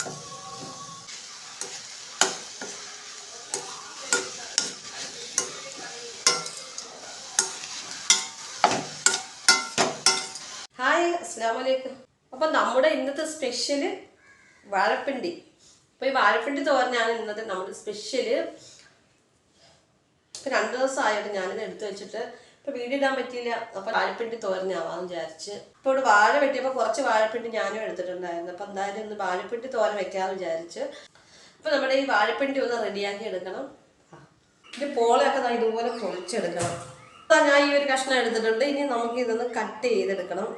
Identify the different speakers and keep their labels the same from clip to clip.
Speaker 1: Hi അസ്ലാമലൈക്കും അപ്പം നമ്മുടെ ഇന്നത്തെ സ്പെഷ്യൽ വാഴപ്പിണ്ടി. അപ്പോൾ ഈ വാഴപ്പിണ്ടി തോരനാണ് ഇന്നത്തെ നമ്മുടെ സ്പെഷ്യൽ ഇപ്പം രണ്ട് ദിവസമായിട്ട് ഞാനിത് എടുത്തു വെച്ചിട്ട് ഇപ്പം വീഡിയോ ഇടാൻ പറ്റിയില്ല. അപ്പം വാഴപ്പിണ്ടി തോരനാവാന്ന് വിചാരിച്ച്. അപ്പൊ ഇവിടെ വാഴ വെട്ടിയപ്പോൾ കുറച്ച് വാഴപ്പിണ്ടി ഞാനും എടുത്തിട്ടുണ്ടായിരുന്നു. അപ്പൊ എന്തായാലും ഒന്ന് വാഴപ്പിണ്ടി തോരൻ വെക്കാമെന്ന് വിചാരിച്ച്. അപ്പൊ നമ്മുടെ ഈ വാഴപ്പിണ്ടി ഒന്ന് റെഡിയാക്കി എടുക്കണം. ഇത് പോളയൊക്കെ ഇതുപോലെ പൊളിച്ചെടുക്കണം. ഞാൻ ഈ ഒരു കഷ്ണം എടുത്തിട്ടുണ്ട്. ഇനി നമുക്ക് ഇതൊന്ന് കട്ട് ചെയ്തെടുക്കണം.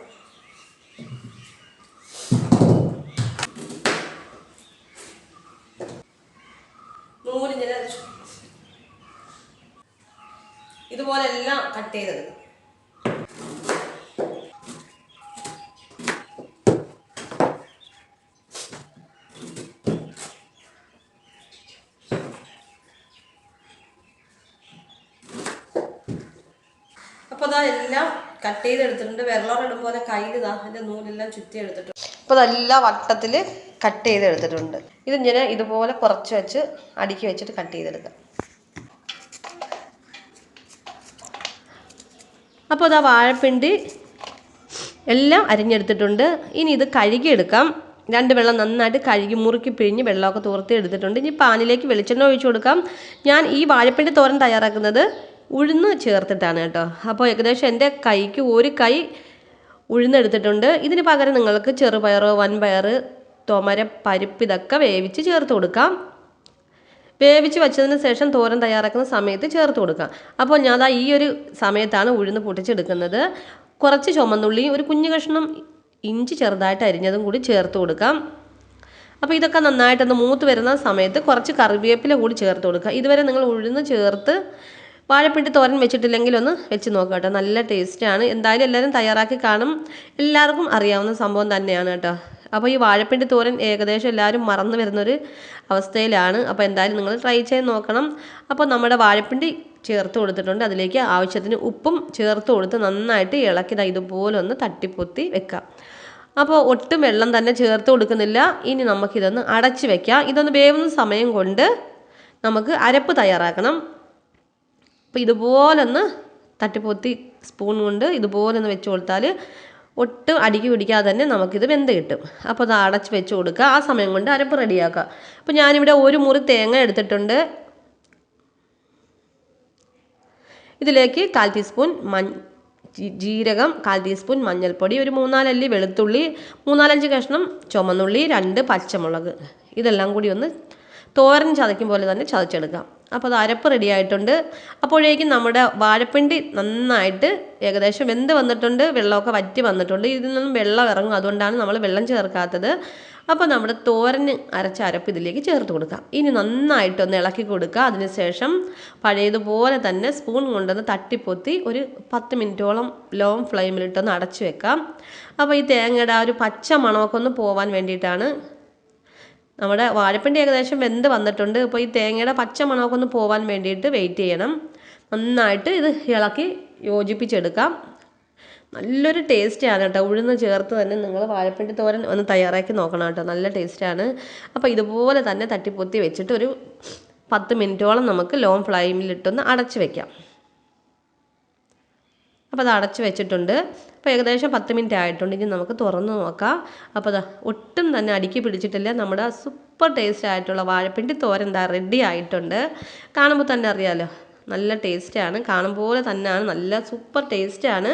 Speaker 1: ഇതുപോലെ എല്ലാം കട്ട് ചെയ്തെടുക്കണം അപ്പോൾ അതാ എല്ലാം കട്ട് ചെയ്തെടുത്തിട്ടുണ്ട്. വെള്ളം ഇടുമ്പോൾ പോലെ ഇതാ അതിന്റെ നൂലെല്ലാം ചുറ്റി എടുത്തിട്ടുണ്ട്. അപ്പോൾ അതെല്ലാം വട്ടത്തിൽ കട്ട് ചെയ്തെടുത്തിട്ടുണ്ട്. ഇതിങ്ങനെ ഇതുപോലെ കുറച്ച് വെച്ച് അടുക്കി വെച്ചിട്ട് കട്ട് ചെയ്തെടുക്കാം. അപ്പോൾ ആ വാഴപ്പിണ്ടി എല്ലാം അരിഞ്ഞെടുത്തിട്ടുണ്ട്. ഇനി ഇത് കഴുകിയെടുക്കാം. രണ്ട് വെള്ളം നന്നായിട്ട് കഴുകി മുറുക്കി പിഴിഞ്ഞ് വെള്ളമൊക്കെ തോർത്തി എടുത്തിട്ടുണ്ട്. ഇനി പാനിലേക്ക് വെളിച്ചെണ്ണ ഒഴിച്ചു കൊടുക്കാം. ഞാൻ ഈ വാഴപ്പിണ്ടി തോരൻ തയ്യാറാക്കുന്നത് ഉഴുന്ന് ചേർത്തിട്ടാണ് കേട്ടോ. അപ്പോൾ ഏകദേശം എന്റെ കൈക്ക് ഒരു കൈ ഉഴുന്നെടുത്തിട്ടുണ്ട്. ഇതിന് പകരം നിങ്ങൾക്ക് ചെറുപയറോ വൻപയർ തൊമര പരിപ്പ് ഇതൊക്കെ വേവിച്ച് ചേർത്ത് കൊടുക്കാം. വേവിച്ച് വെച്ചതിന് ശേഷം തോരൻ തയ്യാറാക്കുന്ന സമയത്ത് ചേർത്ത് കൊടുക്കുക. അപ്പോൾ ഞാൻ അതാ ഈ ഒരു സമയത്താണ് ഉഴുന്ന് പൊട്ടിച്ചെടുക്കുന്നത്. കുറച്ച് ചുമന്നുള്ളി ഒരു കുഞ്ഞു കഷ്ണം ഇഞ്ചി ചെറുതായിട്ട് അരിഞ്ഞതും കൂടി ചേർത്ത് കൊടുക്കാം. അപ്പോൾ ഇതൊക്കെ നന്നായിട്ടൊന്ന് മൂത്ത് വരുന്ന സമയത്ത് കുറച്ച് കറിവേപ്പില കൂടി ചേർത്ത് കൊടുക്കുക. ഇതുവരെ നിങ്ങൾ ഉഴുന്ന് ചേർത്ത് വാഴപ്പിണ്ടി തോരൻ വെച്ചിട്ടില്ലെങ്കിൽ ഒന്ന് വെച്ച് നോക്കാം കേട്ടോ. നല്ല ടേസ്റ്റാണ്. എന്തായാലും എല്ലാവരും തയ്യാറാക്കി കാണും. എല്ലാവർക്കും അറിയാവുന്ന സംഭവം തന്നെയാണ് കേട്ടോ. അപ്പോൾ ഈ വാഴപ്പിണ്ടി തോരൻ ഏകദേശം എല്ലാവരും മറന്നു വരുന്നൊരു അവസ്ഥയിലാണ്. അപ്പോൾ എന്തായാലും നിങ്ങൾ ട്രൈ ചെയ്ത് നോക്കണം. അപ്പോൾ നമ്മുടെ വാഴപ്പിണ്ടി ചേർത്ത് കൊടുത്തിട്ടുണ്ട്. അതിലേക്ക് ആവശ്യത്തിന് ഉപ്പും ചേർത്ത് കൊടുത്ത് നന്നായിട്ട് ഇളക്കി ഇതുപോലെ ഒന്ന് തട്ടിപ്പൊത്തി വെക്കാം. അപ്പോൾ ഒട്ടും വെള്ളം തന്നെ ചേർത്ത് കൊടുക്കുന്നില്ല. ഇനി നമുക്കിതൊന്ന് അടച്ച് വെക്കാം. ഇതൊന്ന് വേവുന്ന സമയം കൊണ്ട് നമുക്ക് അരപ്പ് തയ്യാറാക്കണം. അപ്പോൾ ഇതുപോലൊന്ന് തട്ടിപ്പൊത്തി സ്പൂൺ കൊണ്ട് ഇതുപോലൊന്ന് വെച്ച് കൊടുത്താൽ ഒട്ടും അടുക്കി പിടിക്കാതെ തന്നെ നമുക്കിത് വെന്ത് കിട്ടും. അപ്പോൾ അത് അടച്ച് വെച്ച് കൊടുക്കുക. ആ സമയം കൊണ്ട് അരപ്പ് റെഡിയാക്കുക. അപ്പോൾ ഞാനിവിടെ ഒരു മുറി തേങ്ങ എടുത്തിട്ടുണ്ട്. ഇതിലേക്ക് കാൽ ടീസ്പൂൺ മഞ്ഞ ജീരകം കാൽ ടീസ്പൂൺ മഞ്ഞൾപ്പൊടി ഒരു മൂന്നാലല്ലി വെളുത്തുള്ളി മൂന്നാലഞ്ച് കഷ്ണം ചുമന്നുള്ളി രണ്ട് പച്ചമുളക്. ഇതെല്ലാം കൂടി ഒന്ന് തോരൻ ചതയ്ക്കും പോലെ തന്നെ ചതച്ചെടുക്കാം. അപ്പോൾ അത് അരപ്പ് റെഡി ആയിട്ടുണ്ട്. അപ്പോഴേക്കും നമ്മുടെ വാഴപ്പിണ്ടി നന്നായിട്ട് ഏകദേശം വെന്ത് വന്നിട്ടുണ്ട്. വെള്ളമൊക്കെ വറ്റി വന്നിട്ടുണ്ട്. ഇതിൽ നിന്നും വെള്ളം ഇറങ്ങും. അതുകൊണ്ടാണ് നമ്മൾ വെള്ളം ചേർക്കാത്തത്. അപ്പോൾ നമ്മുടെ തോരന് അരച്ച അരപ്പ് ഇതിലേക്ക് ചേർത്ത് കൊടുക്കാം. ഇനി നന്നായിട്ടൊന്ന് ഇളക്കി കൊടുക്കുക. അതിനുശേഷം പഴയതുപോലെ തന്നെ സ്പൂൺ കൊണ്ടൊന്ന് തട്ടിപ്പൊത്തി ഒരു പത്ത് മിനിറ്റോളം ലോ ഫ്ലെയിമിലിട്ടൊന്ന് അടച്ചു വെക്കാം. അപ്പോൾ ഈ തേങ്ങയുടെ ആ ഒരു പച്ച മണമൊക്കെ ഒന്ന് പോവാൻ വേണ്ടിയിട്ടാണ് നമ്മുടെ വാഴപ്പിണ്ടി ഏകദേശം വെന്ത് വന്നിട്ടുണ്ട്. ഇപ്പോൾ ഈ തേങ്ങയുടെ പച്ച മണമൊക്കെ ഒന്ന് പോവാൻ വേണ്ടിയിട്ട് വെയിറ്റ് ചെയ്യണം. നന്നായിട്ട് ഇത് ഇളക്കി യോജിപ്പിച്ചെടുക്കാം. നല്ലൊരു ടേസ്റ്റാണ് കേട്ടോ. ഉഴുന്ന് ചേർത്ത് തന്നെ നിങ്ങൾ വാഴപ്പിണ്ടി തോരൻ ഒന്ന് തയ്യാറാക്കി നോക്കണം കേട്ടോ. നല്ല ടേസ്റ്റാണ് അപ്പോൾ ഇതുപോലെ തന്നെ തട്ടിപ്പൊത്തി വെച്ചിട്ട് ഒരു പത്ത് മിനിറ്റോളം നമുക്ക് ലോ ഫ്ലെയിമിലിട്ടൊന്ന് അടച്ച് വെക്കാം. അപ്പോൾ അത് അടച്ച് വെച്ചിട്ടുണ്ട്. അപ്പോൾ ഏകദേശം പത്ത് മിനിറ്റ് ആയിട്ടുണ്ട്. ഇനി നമുക്ക് തുറന്ന് നോക്കാം. അപ്പോൾ അതാ ഒട്ടും തന്നെ അടുക്കി പിടിച്ചിട്ടില്ല. നമ്മുടെ സൂപ്പർ ടേസ്റ്റ് ആയിട്ടുള്ള വാഴപ്പിണ്ടി തോരൻ എന്താ റെഡി ആയിട്ടുണ്ട്. കാണുമ്പോൾ തന്നെ അറിയാമല്ലോ നല്ല ടേസ്റ്റാണ് കാണുമ്പോൾ തന്നെയാണ് നല്ല സൂപ്പർ ടേസ്റ്റാണ്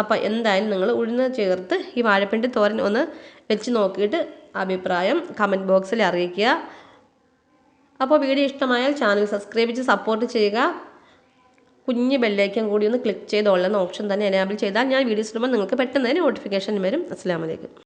Speaker 1: അപ്പോൾ എന്തായാലും നിങ്ങൾ ഉഴുന്ന് ചേർത്ത് ഈ വാഴപ്പിണ്ടി തോരൻ ഒന്ന് വെച്ച് നോക്കിയിട്ട് അഭിപ്രായം കമന്റ് ബോക്സിൽ അറിയിക്കുക. അപ്പോൾ വീഡിയോ ഇഷ്ടമായാൽ ചാനൽ സബ്സ്ക്രൈബ് ചെയ്ത് സപ്പോർട്ട് ചെയ്യുക. കുഞ്ഞ് ബെല്ലേക്കും കൂടി ഒന്ന് ക്ലിക്ക് ചെയ്ത് ഓൺലൈൻ ഓപ്ഷൻ തന്നെ എനേബിൾ ചെയ്താൽ ഞാൻ വീഡിയോസ് ഇടുമ്പോൾ നിങ്ങൾക്ക് പെട്ടെന്ന് തന്നെ നോട്ടിഫിക്കേഷൻ വരും. അസ്സാം വലൈക്കും